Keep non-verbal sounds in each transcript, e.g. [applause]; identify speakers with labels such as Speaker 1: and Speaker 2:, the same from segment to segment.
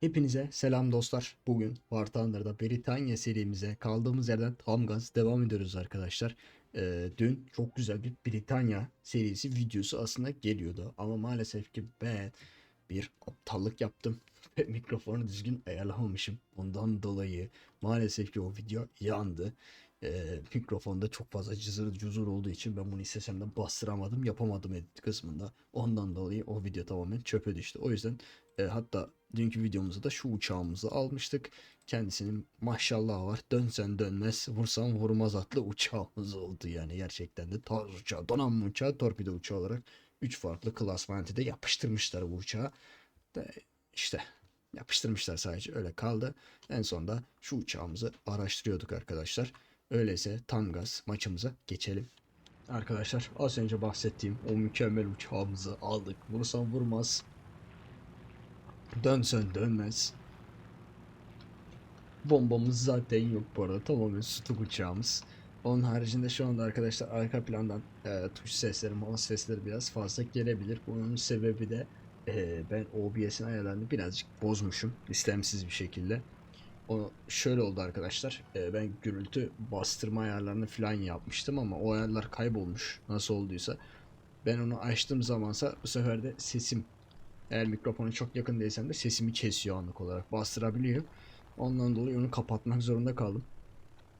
Speaker 1: Hepinize selam dostlar. Bugün War Thunder'da Britanya serimize kaldığımız yerden tam gaz devam ediyoruz arkadaşlar. Ee, dün çok güzel bir Britanya serisi videosu aslında geliyordu. Ama maalesef ki ben bir aptallık yaptım. [laughs] Ve mikrofonu düzgün ayarlamamışım. Ondan dolayı maalesef ki o video yandı. Ee, mikrofonda çok fazla cızır cuzur olduğu için ben bunu istesem de bastıramadım. Yapamadım edit kısmında. Ondan dolayı o video tamamen çöpe düştü. O yüzden e, hatta dünkü videomuzda da şu uçağımızı almıştık. Kendisinin maşallah var. Dönsen dönmez, vursan vurmaz atlı uçağımız oldu yani. Gerçekten de tarz uçağı, donanma uçağı, torpido uçağı olarak 3 farklı klasmanede yapıştırmışlar bu uçağı. De işte yapıştırmışlar sadece öyle kaldı. En sonunda şu uçağımızı araştırıyorduk arkadaşlar. Öyleyse tam gaz maçımıza geçelim. Arkadaşlar az önce bahsettiğim o mükemmel uçağımızı aldık. Vursam vurmaz. Dönsen dönmez. Bombamız zaten yok bu arada. Tamamen tutuk uçağımız. Onun haricinde şu anda arkadaşlar arka plandan e, tuş sesleri, mouse sesleri biraz fazla gelebilir. Bunun sebebi de e, ben OBS'in ayarlarını birazcık bozmuşum. istemsiz bir şekilde. O şöyle oldu arkadaşlar. e, ben gürültü bastırma ayarlarını falan yapmıştım ama o ayarlar kaybolmuş. Nasıl olduysa. Ben onu açtığım zamansa bu sefer de sesim eğer mikrofonu çok yakın değilsem de sesimi kesiyor anlık olarak. Bastırabiliyor. Ondan dolayı onu kapatmak zorunda kaldım.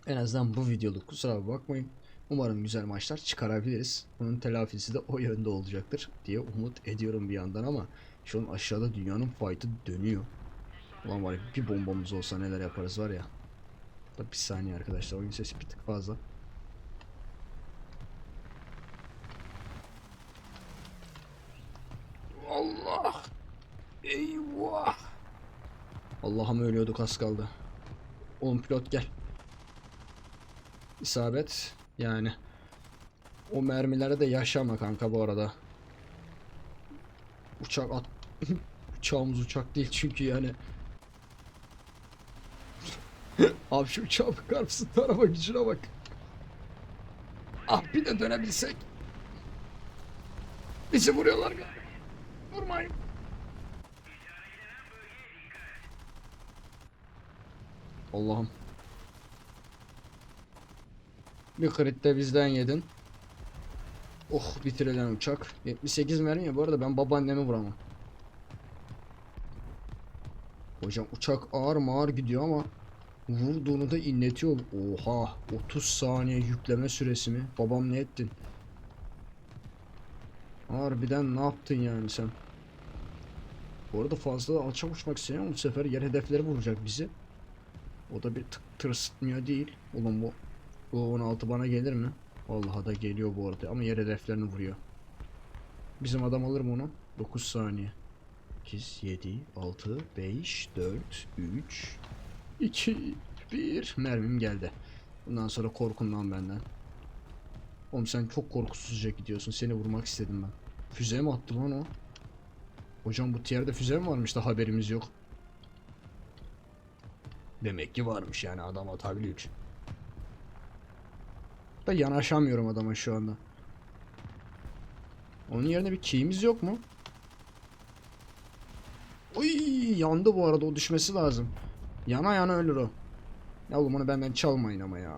Speaker 1: En azından bu videoluk kusura bakmayın. Umarım güzel maçlar çıkarabiliriz. Bunun telafisi de o yönde olacaktır diye umut ediyorum bir yandan ama şu an aşağıda dünyanın fight'ı dönüyor. Ulan var ya bir bombamız olsa neler yaparız var ya. Da bir saniye arkadaşlar oyun sesi bir tık fazla. Allah! Eyvah! Allah'ım ölüyorduk az kaldı. Oğlum pilot gel. İsabet yani. O mermilere de yaşama kanka bu arada. Uçak at... [laughs] Uçağımız uçak değil çünkü yani. [laughs] Abi şu uçağa bakar mısın? [laughs] Araba gücüne bak. Ah bir de dönebilsek. Bizi vuruyorlar galiba. Vurmayın. Allah'ım. Bir crit de bizden yedin. Oh bitirilen uçak. 78 mermi ya bu arada ben babaannemi vuramam. Hocam uçak ağır mağır gidiyor ama vurduğunu da inletiyor. Oha 30 saniye yükleme süresi mi? Babam ne ettin? Harbiden ne yaptın yani sen? Bu arada fazla alçak uçmak istemiyorum. Bu sefer yer hedefleri vuracak bizi. O da bir tık tırsıtmıyor değil. Ulan bu, bu 16 bana gelir mi? Vallahi da geliyor bu arada ama yer hedeflerini vuruyor. Bizim adam alır mı onu? 9 saniye. 8, 7, 6, 5, 4, 3, 2, 1. Mermim geldi. Bundan sonra korkundan benden. Oğlum sen çok korkusuzca gidiyorsun. Seni vurmak istedim ben. Füze mi attı lan o? Hocam bu tiyerde füze mi varmış da haberimiz yok. Demek ki varmış yani adam atabiliyor. Da yanaşamıyorum adama şu anda. Onun yerine bir key'imiz yok mu? Oy yandı bu arada o düşmesi lazım. Yana yana ölür o. Ya oğlum onu benden çalmayın ama ya.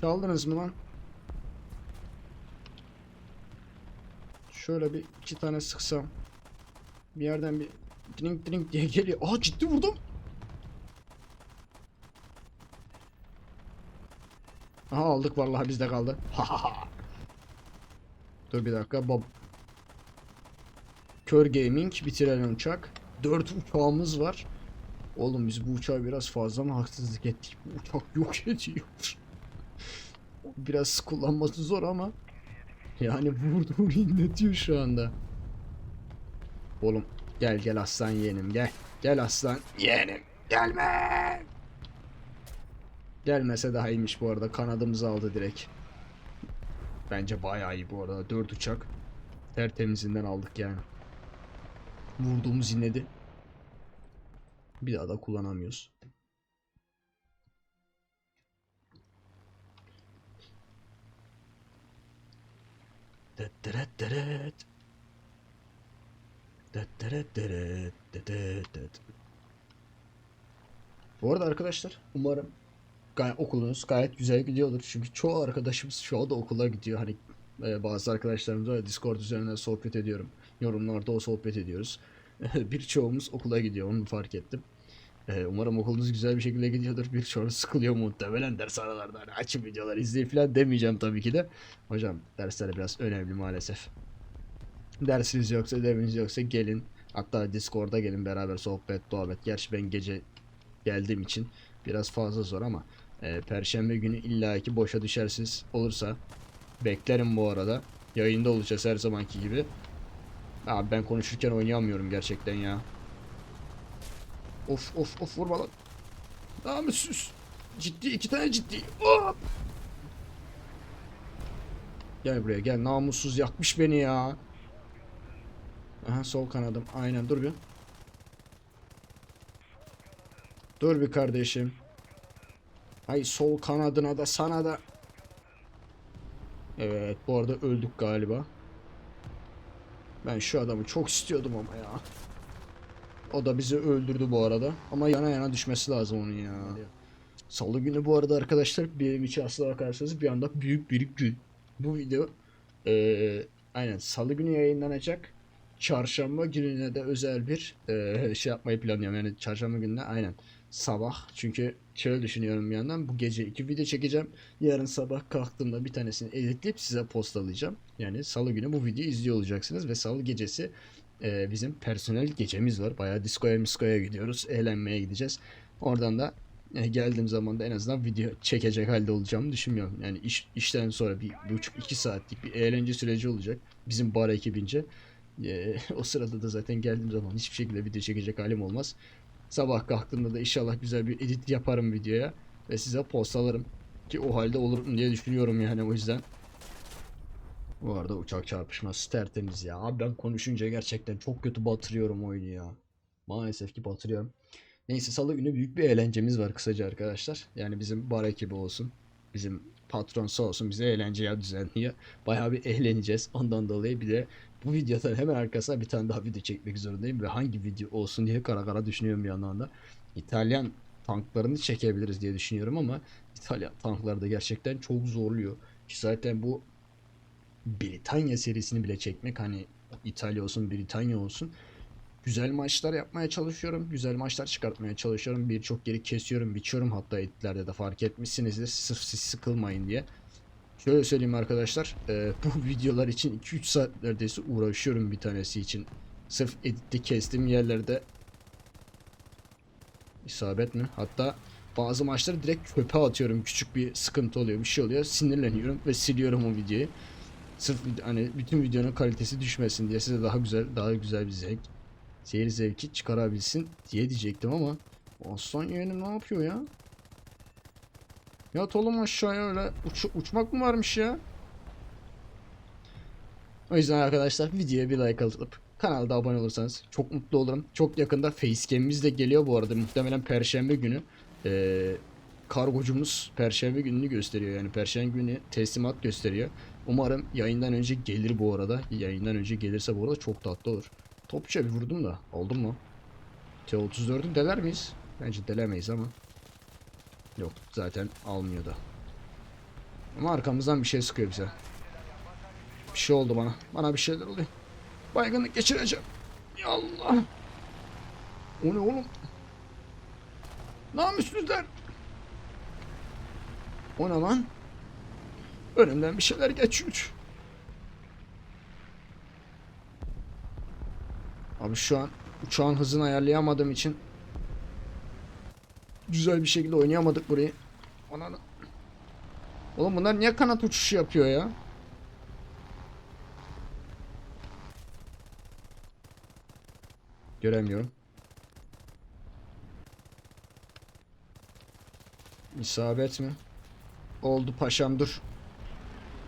Speaker 1: Çaldınız mı lan? Şöyle bir iki tane sıksam. Bir yerden bir drink drink diye geliyor. Aa ciddi vurdum. Aha aldık vallahi bizde kaldı. Dur bir dakika. Bob. Kör Gaming bitiren uçak. 4 uçağımız var. Oğlum biz bu uçağa biraz fazla mı haksızlık ettik? Bu uçak yok ediyor. [laughs] biraz kullanması zor ama yani vurduğunu [laughs] inletiyor şu anda. Oğlum gel gel aslan yeğenim gel. Gel aslan yeğenim. Gelme. Gelmese daha iyiymiş bu arada. Kanadımızı aldı direkt. Bence bayağı iyi bu arada. 4 uçak. Tertemizinden aldık yani. Vurduğumuz inledi. Bir daha da kullanamıyoruz. Dırıt dırıt. Dıt dıt dıt. Bu arada arkadaşlar umarım gay- okulunuz gayet güzel gidiyordur. Çünkü çoğu arkadaşımız şu anda okula gidiyor. Hani e, bazı arkadaşlarımızla Discord üzerinden sohbet ediyorum. Yorumlarda o sohbet ediyoruz. [laughs] Birçoğumuz okula gidiyor onu fark ettim. E, umarım okulunuz güzel bir şekilde gidiyordur. Birçoğunuz sıkılıyor muhtemelen ders aralarda. Hani açın videolar izleyin falan demeyeceğim tabii ki de. Hocam dersler biraz önemli maalesef. Dersiniz yoksa, ödeviniz yoksa gelin. Hatta Discord'a gelin beraber sohbet, muhabbet. Gerçi ben gece geldiğim için biraz fazla zor ama e, Perşembe günü illaki boşa düşersiniz olursa beklerim bu arada. Yayında olacağız her zamanki gibi. Abi ben konuşurken oynayamıyorum gerçekten ya. Of of of vurma lan. Namussuz. Ciddi iki tane ciddi. Hop. Gel buraya gel namussuz yakmış beni ya. Aha sol kanadım aynen dur bir. Dur bir kardeşim. Ay sol kanadına da sana da. Evet bu arada öldük galiba. Ben şu adamı çok istiyordum ama ya. O da bizi öldürdü bu arada. Ama yana yana düşmesi lazım onun ya. Salı günü bu arada arkadaşlar benim için aslına bakarsanız bir anda büyük bir gün. Bu video eee, aynen salı günü yayınlanacak. Çarşamba gününe de özel bir eee, şey yapmayı planlıyorum. Yani çarşamba gününe aynen sabah. Çünkü şöyle düşünüyorum bir yandan bu gece iki video çekeceğim. Yarın sabah kalktığımda bir tanesini editleyip size postalayacağım. Yani salı günü bu videoyu izliyor olacaksınız ve salı gecesi e, bizim personel gecemiz var. Bayağı diskoya miskoya gidiyoruz. Eğlenmeye gideceğiz. Oradan da e, geldiğim zaman da en azından video çekecek halde olacağımı düşünmüyorum. Yani iş, işten sonra bir buçuk iki saatlik bir eğlence süreci olacak. Bizim bar ekibince. E, [laughs] o sırada da zaten geldiğim zaman hiçbir şekilde video çekecek halim olmaz. Sabah kalktığımda da inşallah güzel bir edit yaparım videoya. Ve size postalarım. Ki o halde olurum diye düşünüyorum yani o yüzden. Bu arada uçak çarpışması tertemiz ya. Abi ben konuşunca gerçekten çok kötü batırıyorum oyunu ya. Maalesef ki batırıyorum. Neyse salı günü büyük bir eğlencemiz var kısaca arkadaşlar. Yani bizim bar ekibi olsun. Bizim patron sağ olsun bize eğlence ya düzenliyor. Bayağı bir eğleneceğiz. Ondan dolayı bir de bu videodan hemen arkasına bir tane daha video çekmek zorundayım. Ve hangi video olsun diye kara kara düşünüyorum bir yandan da. İtalyan tanklarını çekebiliriz diye düşünüyorum ama İtalyan tankları da gerçekten çok zorluyor. Ki zaten bu Britanya serisini bile çekmek hani İtalya olsun Britanya olsun güzel maçlar yapmaya çalışıyorum. Güzel maçlar çıkartmaya çalışıyorum. Birçok yeri kesiyorum, biçiyorum hatta editlerde de fark etmişsinizdir. Sırf siz sıkılmayın diye. Şöyle söyleyeyim arkadaşlar. e, bu [laughs] videolar için 2-3 saat neredeyse uğraşıyorum bir tanesi için. Sırf editte kestiğim yerlerde isabet mi? Hatta bazı maçları direkt çöpe atıyorum. Küçük bir sıkıntı oluyor, bir şey oluyor. Sinirleniyorum ve siliyorum o videoyu. Sırf hani bütün videonun kalitesi düşmesin diye size daha güzel, daha güzel bir zevk, seyir zevki çıkarabilsin diye diyecektim ama Aslan yeğenim ne yapıyor ya? Yat oğlum aşağıya öyle uç, uçmak mı varmış ya? O yüzden arkadaşlar videoya bir like atıp kanalda abone olursanız çok mutlu olurum. Çok yakında facecam'imiz de geliyor bu arada. Muhtemelen perşembe günü. Ee, kargocumuz perşembe gününü gösteriyor. Yani perşembe günü teslimat gösteriyor. Umarım yayından önce gelir bu arada. Yayından önce gelirse bu arada çok tatlı olur. Topça bir vurdum da. Oldu mu? T34'ü deler miyiz? Bence delemeyiz ama. Yok zaten almıyor da. Ama arkamızdan bir şey sıkıyor bize. Bir şey oldu bana. Bana bir şeyler oluyor. Baygınlık geçireceğim. Ya Allah. O ne oğlum? Namussuzlar. O ne lan? Önümden bir şeyler geçiyor. Abi şu an uçağın hızını ayarlayamadığım için güzel bir şekilde oynayamadık burayı. Ananı. Oğlum bunlar niye kanat uçuşu yapıyor ya? Göremiyorum. İsabet mi? Oldu paşam dur.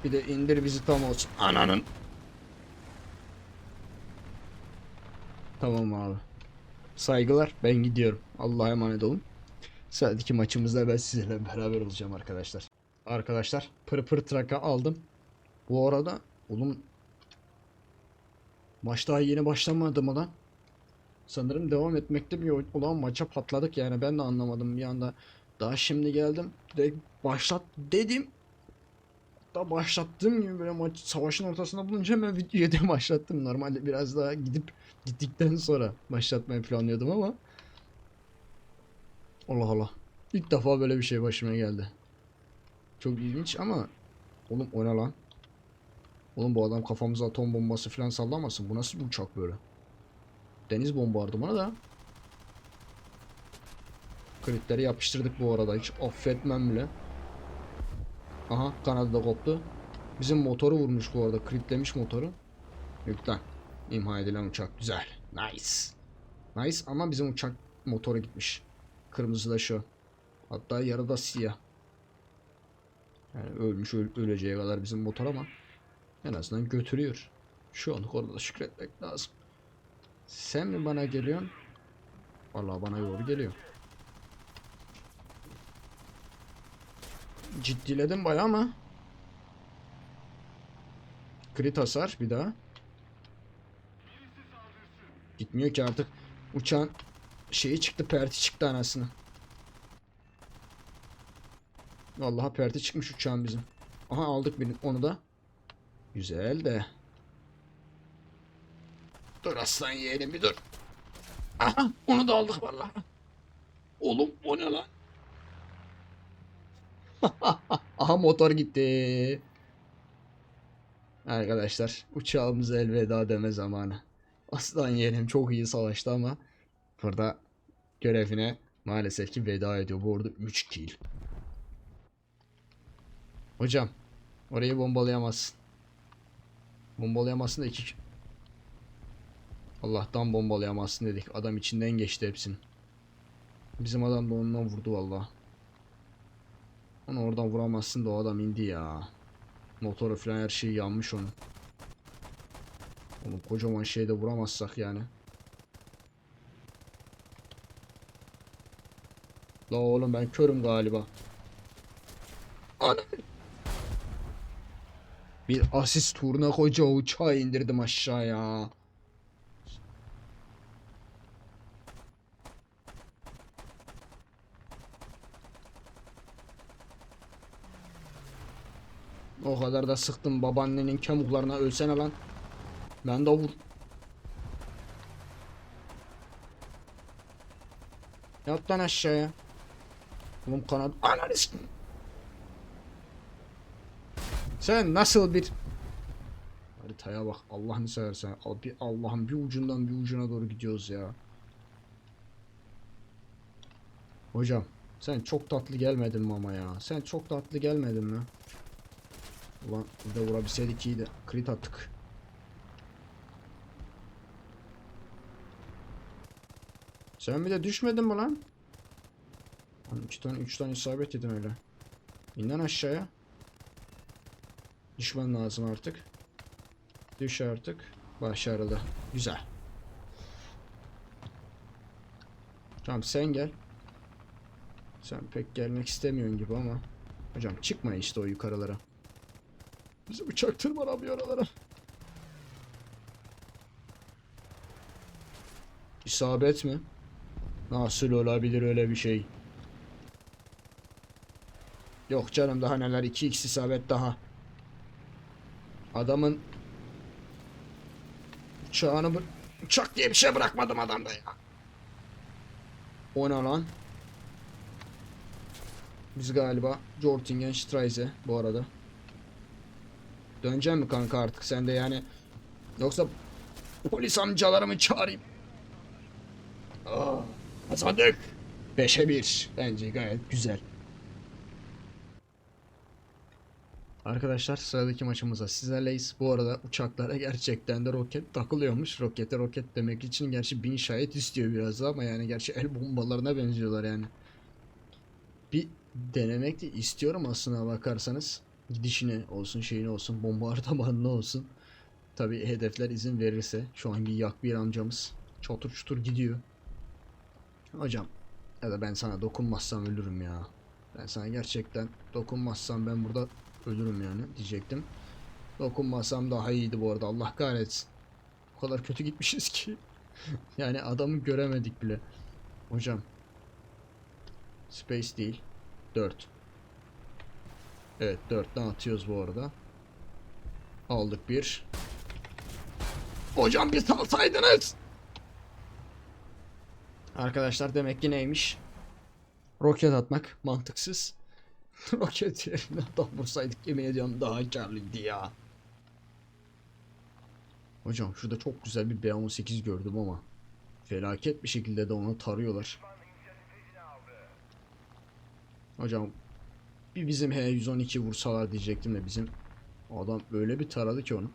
Speaker 1: Bir de indir bizi tam olsun. Ananın. Tamam abi. Saygılar. Ben gidiyorum. Allah'a emanet olun. Sıradaki maçımızda ben sizinle beraber olacağım arkadaşlar. Arkadaşlar pır pır traka aldım. Bu arada oğlum maç daha yeni başlamadı mı lan? Sanırım devam etmekte bir olan maça patladık yani ben de anlamadım bir anda. Daha şimdi geldim. Direkt başlat dedim. Da başlattığım gibi böyle maç savaşın ortasında bulunca hemen videoyu [laughs] başlattım. Normalde biraz daha gidip gittikten sonra başlatmayı planlıyordum ama Allah Allah. İlk defa böyle bir şey başıma geldi. Çok ilginç ama oğlum o ne lan? Oğlum bu adam kafamıza atom bombası falan sallamasın. Bu nasıl bir uçak böyle? Deniz bombardımanı da. Kritleri yapıştırdık bu arada. Hiç affetmem bile. Aha kanadı da koptu. Bizim motoru vurmuş bu arada. Kritlemiş motoru. Yüklen. İmha edilen uçak. Güzel. Nice. Nice ama bizim uçak motoru gitmiş. Kırmızı da şu. Hatta yarıda siyah. Yani ölmüş öl- öleceği kadar bizim motor ama en azından götürüyor. Şu anlık orada da şükretmek lazım. Sen mi bana geliyorsun? Vallahi bana doğru geliyor. Ciddiledim bayağı ama. Crit hasar bir daha. Gitmiyor ki artık. Uçağın şeyi çıktı, perti çıktı anasını. Vallahi perti çıkmış uçağın bizim. Aha aldık birini onu da. Güzel de. Dur aslan yeğenim bir dur. Aha onu da aldık vallahi. Oğlum o ne lan? [laughs] Aha motor gitti. Arkadaşlar uçağımıza elveda deme zamanı. Aslan yeğenim çok iyi savaştı ama burada görevine maalesef ki veda ediyor. Bu arada 3 kill. Hocam orayı bombalayamazsın. Bombalayamazsın da 2 Allah'tan bombalayamazsın dedik. Adam içinden geçti hepsini. Bizim adam da ondan vurdu vallahi. Onu oradan vuramazsın da o adam indi ya. Motoru falan her şey yanmış onun. Oğlum kocaman şeyde vuramazsak yani. La oğlum ben körüm galiba. Ana. Bir asist turuna koca uçağı indirdim aşağıya. O kadar da sıktım babaannenin kemiklerine ölsene lan. Ben de vur. Yat lan aşağıya. Oğlum kanat. Ananı Sen nasıl bir... Haritaya bak Allah'ını seversen. Bir Allah'ın bir ucundan bir ucuna doğru gidiyoruz ya. Hocam sen çok tatlı gelmedin mi ama ya? Sen çok tatlı gelmedin mi? Ulan bir de vurabilseydik iyiydi. Crit attık. Sen bir de düşmedin mi lan? Lan iki tane üç tane isabet edin öyle. İn lan aşağıya. Düşman lazım artık. Düş artık. Başarılı. Güzel. Tamam sen gel. Sen pek gelmek istemiyorsun gibi ama. Hocam çıkma işte o yukarılara. Bizi uçak tırmanamıyor oralara. İsabet mi? Nasıl olabilir öyle bir şey? Yok canım daha neler 2x isabet daha. Adamın uçağını uçak diye bir şey bırakmadım adamda ya. O ne lan? Biz galiba Jortingen Streise bu arada. Döneceğim mi kanka artık sen de yani yoksa polis amcalarımı çağırayım. Aa, kazandık. 5'e 1. Bence gayet güzel. Arkadaşlar sıradaki maçımıza sizlerleyiz. Bu arada uçaklara gerçekten de roket takılıyormuş. Rokete roket demek için gerçi bin şahit istiyor biraz da ama yani gerçi el bombalarına benziyorlar yani. Bir denemek de istiyorum aslına bakarsanız. Gidişine olsun şeyine olsun bombardımanlı olsun. Tabi hedefler izin verirse. Şu an bir yak bir amcamız çatır çutur gidiyor. Hocam ya da ben sana dokunmazsam ölürüm ya. Ben sana gerçekten dokunmazsam ben burada ölürüm yani diyecektim. Dokunmasam daha iyiydi bu arada Allah kahretsin. O kadar kötü gitmişiz ki. [laughs] yani adamı göremedik bile. Hocam. Space değil. 4. Evet 4'ten atıyoruz bu arada. Aldık bir. Hocam bir salsaydınız. Arkadaşlar demek ki neymiş? Roket atmak mantıksız. [laughs] Roket yerine adam vursaydık yemin ediyorum daha karlıydı ya. Hocam şurada çok güzel bir B18 gördüm ama felaket bir şekilde de onu tarıyorlar. Hocam bir bizim H112 vursalar diyecektim de bizim adam öyle bir taradı ki onu.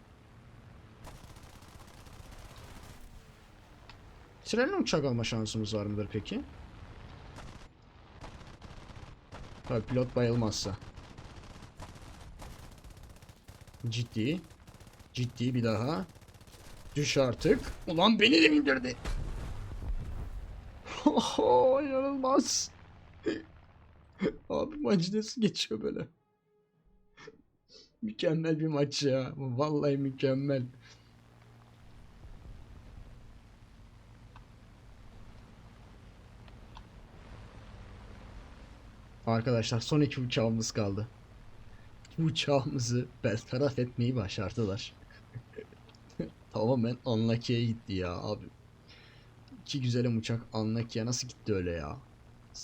Speaker 1: Trenle uçak alma şansımız var mıdır peki? Tabii pilot bayılmazsa. Ciddi. Ciddi bir daha. Düş artık. Ulan beni de indirdi. [laughs] Oho inanılmaz. [laughs] Abi maç nasıl geçiyor böyle? mükemmel bir maç ya. Vallahi mükemmel. Arkadaşlar son iki uçağımız kaldı. Bu uçağımızı bertaraf etmeyi başardılar. [laughs] Tamamen Unlucky'ye gitti ya abi. İki güzelim uçak Unlucky'ye nasıl gitti öyle ya?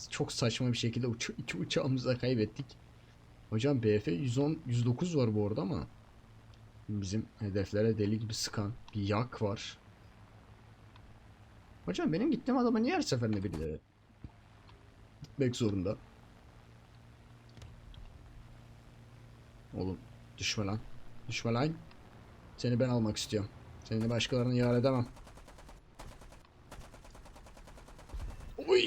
Speaker 1: Çok saçma bir şekilde uç iki uçağımızı da kaybettik. Hocam BF 110 109 var bu arada ama bizim hedeflere deli gibi sıkan bir yak var. Hocam benim gittiğim adama niye her seferinde birileri gitmek zorunda? Oğlum düşme lan. Düşme lan. Seni ben almak istiyorum. Seni başkalarına yar edemem. Oy!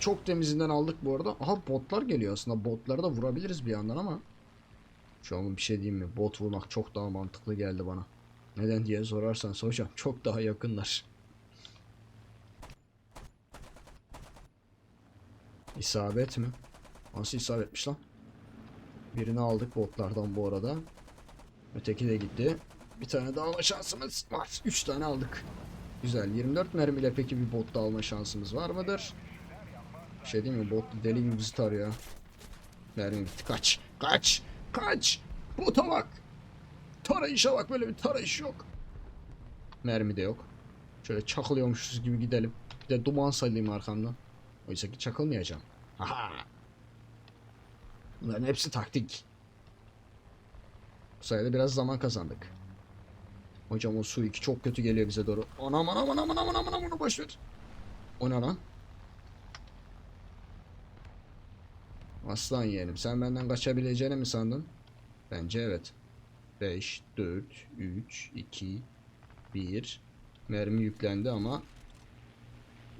Speaker 1: Çok temizinden aldık bu arada. Aha botlar geliyor aslında. Botları da vurabiliriz bir yandan ama. Şu an bir şey diyeyim mi? Bot vurmak çok daha mantıklı geldi bana. Neden diye sorarsan hocam çok daha yakınlar. İsabet mi? Nasıl isabetmiş lan? Birini aldık botlardan bu arada. Öteki de gitti. Bir tane daha alma şansımız var. 3 tane aldık. Güzel. 24 mermiyle peki bir bot da alma şansımız var mıdır? Şey değil mi? Bot deli gibi bizi tarıyor. Mermi bitti. Kaç. Kaç. Kaç. Bota bak. Tarayışa bak. Böyle bir tarayış yok. Mermi de yok. Şöyle çakılıyormuşuz gibi gidelim. Bir de duman salayım arkamdan. Oysa ki çakılmayacağım. Aha. Bunların hepsi taktik. Bu sayede biraz zaman kazandık. Hocam o su 2 çok kötü geliyor bize doğru. Anam anam anam anam anam anam onu boş ver. O ne lan? Aslan yeğenim sen benden kaçabileceğini mi sandın? Bence evet. 5, 4, 3, 2, 1 Mermi yüklendi ama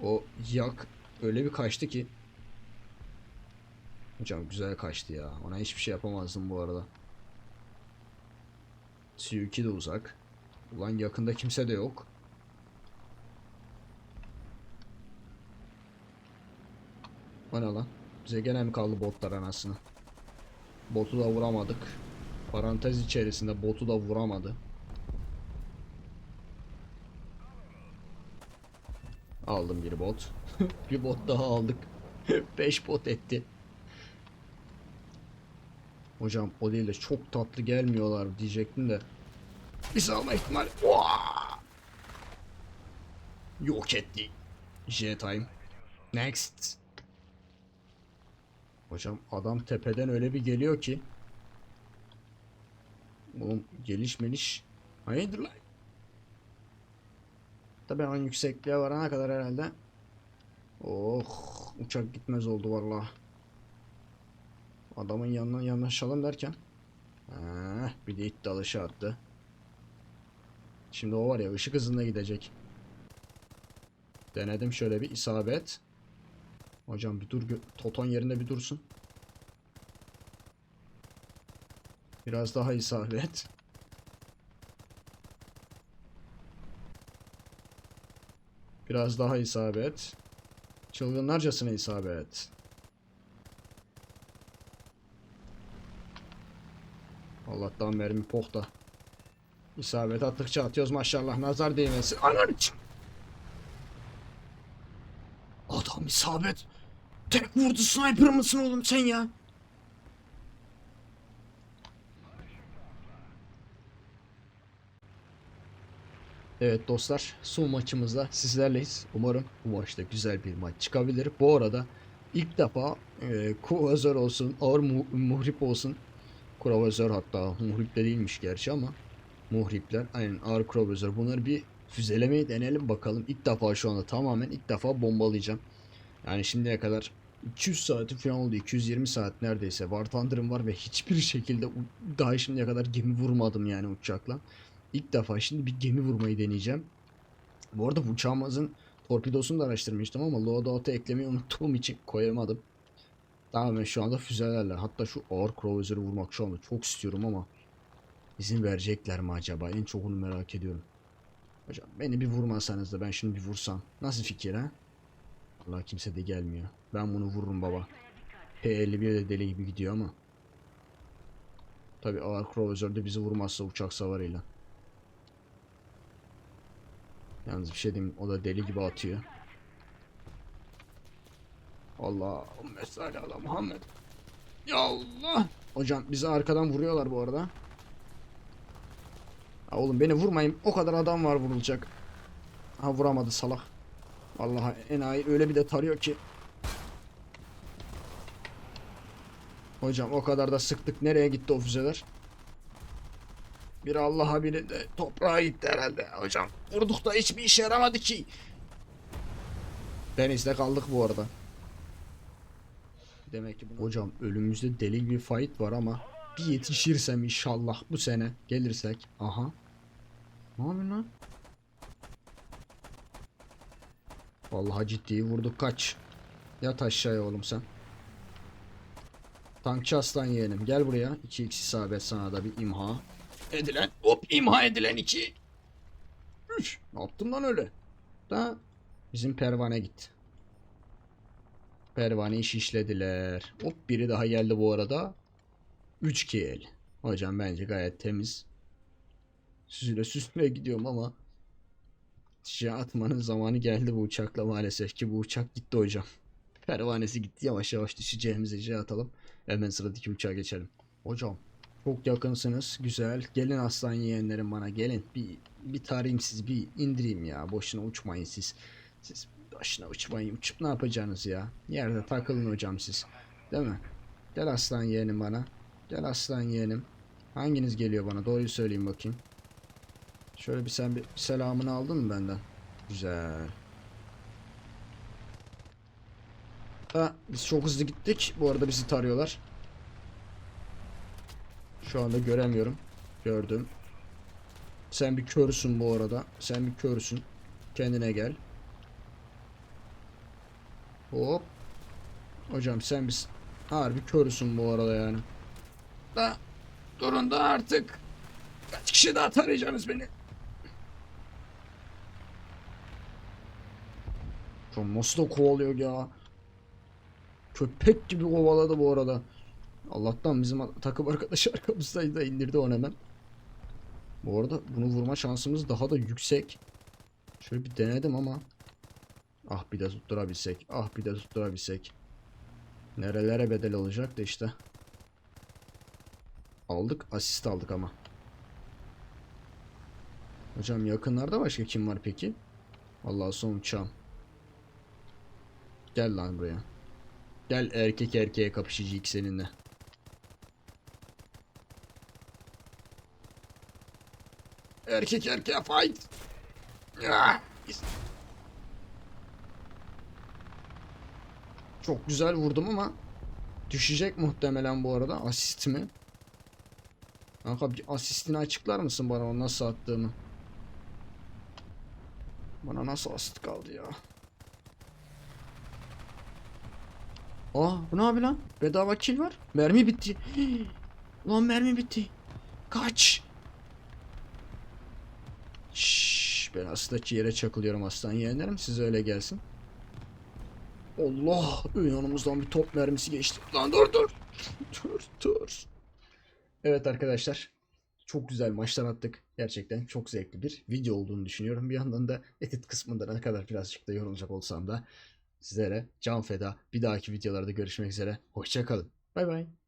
Speaker 1: o yak öyle bir kaçtı ki Hocam güzel kaçtı ya. Ona hiçbir şey yapamazdım bu arada. Su2 de uzak. Ulan yakında kimse de yok. Ne lan? Bize gene mi kaldı botlar anasını? Botu da vuramadık. Parantez içerisinde botu da vuramadı. Aldım bir bot. [laughs] bir bot daha aldık. [laughs] 5 bot etti. Hocam o çok tatlı gelmiyorlar diyecektim de. Biz alma ihtimali. Yok etti. J time. Next. Hocam adam tepeden öyle bir geliyor ki. Oğlum geliş meliş. Hayırdır lan? Tabii en yüksekliğe varana kadar herhalde. Oh uçak gitmez oldu vallahi. Adamın yanına yanaşalım derken. Heh, bir de it dalışı attı. Şimdi o var ya ışık hızında gidecek. Denedim şöyle bir isabet. Hocam bir dur. Toton yerinde bir dursun. Biraz daha isabet. Biraz daha isabet. Çılgınlarcasına isabet. Allah'tan mermi pohta. İsabet attıkça atıyoruz maşallah. Nazar değmesin. Ananı ç- isabet. Tek vurdu sniper mısın oğlum sen ya? Evet dostlar son maçımızda sizlerleyiz. Umarım bu maçta güzel bir maç çıkabilir. Bu arada ilk defa e, Kuvazör olsun, ağır mu muhrip olsun. Kuvazör hatta muhrip de değilmiş gerçi ama muhripler aynen ağır Kuvazör bunları bir füzelemeyi deneyelim bakalım. İlk defa şu anda tamamen ilk defa bombalayacağım. Yani şimdiye kadar 200 saati falan oldu. 220 saat neredeyse. War Thunder'ım var ve hiçbir şekilde daha şimdiye kadar gemi vurmadım yani uçakla. İlk defa şimdi bir gemi vurmayı deneyeceğim. Bu arada uçağımızın torpidosunu da araştırmıştım ama loadout'a eklemeyi unuttuğum için koyamadım. Tamamen şu anda füzelerle. Hatta şu ağır cruiser'ı vurmak şu anda çok istiyorum ama izin verecekler mi acaba? En çok onu merak ediyorum. Hocam beni bir vurmasanız da ben şimdi bir vursam. Nasıl fikir ha? Allah kimse de gelmiyor. Ben bunu vururum baba. P51 de deli gibi gidiyor ama. Tabi ağır cruiser de bizi vurmazsa uçak savarıyla. Yalnız bir şey diyeyim o da deli gibi atıyor. Allah mesale ala Muhammed. Ya Allah. Hocam bizi arkadan vuruyorlar bu arada. Ha oğlum beni vurmayın. O kadar adam var vurulacak. Ha vuramadı salak. Vallahi enayi öyle bir de tarıyor ki. Hocam o kadar da sıktık. Nereye gitti o füzeler? Biri Allah'a biri de toprağa gitti herhalde. Hocam vurduk da hiçbir işe yaramadı ki. Denizde kaldık bu arada. Demek ki bunu... Hocam önümüzde deli bir fight var ama bir yetişirsem inşallah bu sene gelirsek. Aha. Ne yapıyorsun lan? Vallahi ciddi vurduk kaç. Yat aşağıya oğlum sen. Tankçı aslan yeğenim gel buraya. 2x isabet sana da bir imha. Edilen hop imha edilen 2. 3. Ne yaptım lan öyle? Da bizim pervane gitti. Pervaneyi şişlediler. Hop biri daha geldi bu arada. 3 kill. Hocam bence gayet temiz. Süzüle süzüle gidiyorum ama şey atmanın zamanı geldi bu uçakla maalesef ki bu uçak gitti hocam. Pervanesi gitti yavaş yavaş düşeceğimize şey atalım. Hemen sıradaki uçağa geçelim. Hocam çok yakınsınız. Güzel. Gelin aslan yeğenlerim bana gelin. Bir, bir tarayayım siz bir indireyim ya. Boşuna uçmayın siz. Siz boşuna uçmayın. Uçup ne yapacaksınız ya? Yerde takılın hocam siz. Değil mi? Gel aslan yeğenim bana. Gel aslan yeğenim. Hanginiz geliyor bana? Doğruyu söyleyin bakayım. Şöyle bir sen bir selamını aldın mı benden? Güzel. Ha, biz çok hızlı gittik. Bu arada bizi tarıyorlar. Şu anda göremiyorum. Gördüm. Sen bir körsün bu arada. Sen bir körsün. Kendine gel. Hop. Hocam sen bir harbi körsün bu arada yani. Da durun da artık. Kaç kişi daha tarayacaksınız beni? Şu nasıl da kovalıyor ya. Köpek gibi kovaladı bu arada. Allah'tan bizim takım arkadaşı [laughs] arkamızdaydı da indirdi onu hemen. Bu arada bunu vurma şansımız daha da yüksek. Şöyle bir denedim ama. Ah bir de tutturabilsek. Ah bir de tutturabilsek. Nerelere bedel olacak da işte. Aldık. Asist aldık ama. Hocam yakınlarda başka kim var peki? Vallahi son uçağım. Gel lan buraya. Gel erkek erkeğe kapışacağız seninle. Erkek erkeğe fight. Ah! Çok güzel vurdum ama düşecek muhtemelen bu arada asist mi? Kanka asistini açıklar mısın bana onu nasıl attığımı? Bana nasıl asist kaldı ya? Aa bu ne abi lan? Bedava kill var. Mermi bitti. [gasps] Lan mermi bitti. Kaç. Şşş, ben aslında yere çakılıyorum aslan yeğenlerim. Size öyle gelsin. Allah! Yanımızdan bir top mermisi geçti. Lan dur dur. dur dur. Evet arkadaşlar. Çok güzel maçlar attık. Gerçekten çok zevkli bir video olduğunu düşünüyorum. Bir yandan da edit kısmında ne kadar birazcık da yorulacak olsam da Sizlere can feda. Bir dahaki videolarda görüşmek üzere. Hoşçakalın. Bay bay.